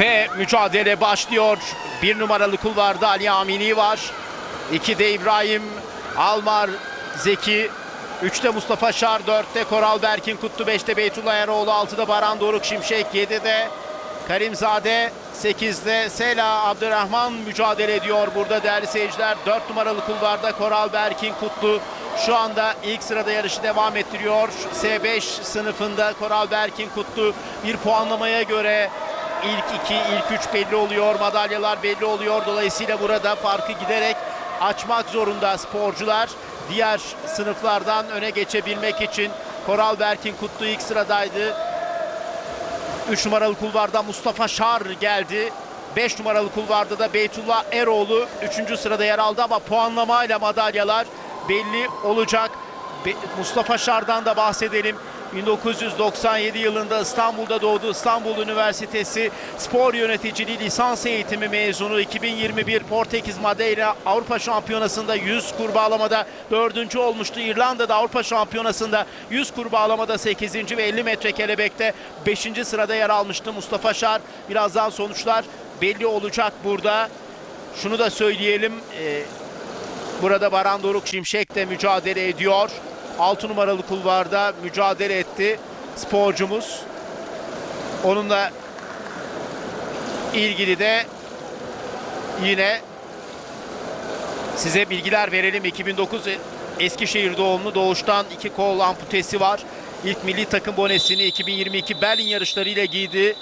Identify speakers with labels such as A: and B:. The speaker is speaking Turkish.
A: Ve mücadele başlıyor. Bir numaralı kulvarda Ali Amini var. İkide İbrahim Almar Zeki. Üçte Mustafa Şar, dörtte Koral Berkin Kutlu, beşte Beytullah Eroğlu, altıda Baran Doruk Şimşek, yedide Karimzade, sekizde Sela Abdurrahman mücadele ediyor burada değerli seyirciler. Dört numaralı kulvarda Koral Berkin Kutlu şu anda ilk sırada yarışı devam ettiriyor. S5 sınıfında Koral Berkin Kutlu bir puanlamaya göre İlk iki, ilk üç belli oluyor. Madalyalar belli oluyor. Dolayısıyla burada farkı giderek açmak zorunda sporcular. Diğer sınıflardan öne geçebilmek için Koral Berkin Kutlu ilk sıradaydı. 3 numaralı kulvarda Mustafa Şar geldi. 5 numaralı kulvarda da Beytullah Eroğlu 3. sırada yer aldı ama puanlamayla madalyalar belli olacak. Be- Mustafa Şar'dan da bahsedelim. 1997 yılında İstanbul'da doğdu. İstanbul Üniversitesi Spor Yöneticiliği lisans eğitimi mezunu. 2021 Portekiz Madeira Avrupa Şampiyonası'nda 100 kurbağalamada 4. olmuştu. İrlanda'da Avrupa Şampiyonası'nda 100 kurbağalamada 8. ve 50 metre kelebekte 5. sırada yer almıştı Mustafa Şar. Birazdan sonuçlar belli olacak burada. Şunu da söyleyelim. e, Burada Baran Doruk Şimşek de mücadele ediyor. 6 numaralı kulvarda mücadele etti sporcumuz. Onunla ilgili de yine size bilgiler verelim. 2009 Eskişehir doğumlu doğuştan iki kol amputesi var. İlk milli takım bonesini 2022 Berlin yarışlarıyla giydi.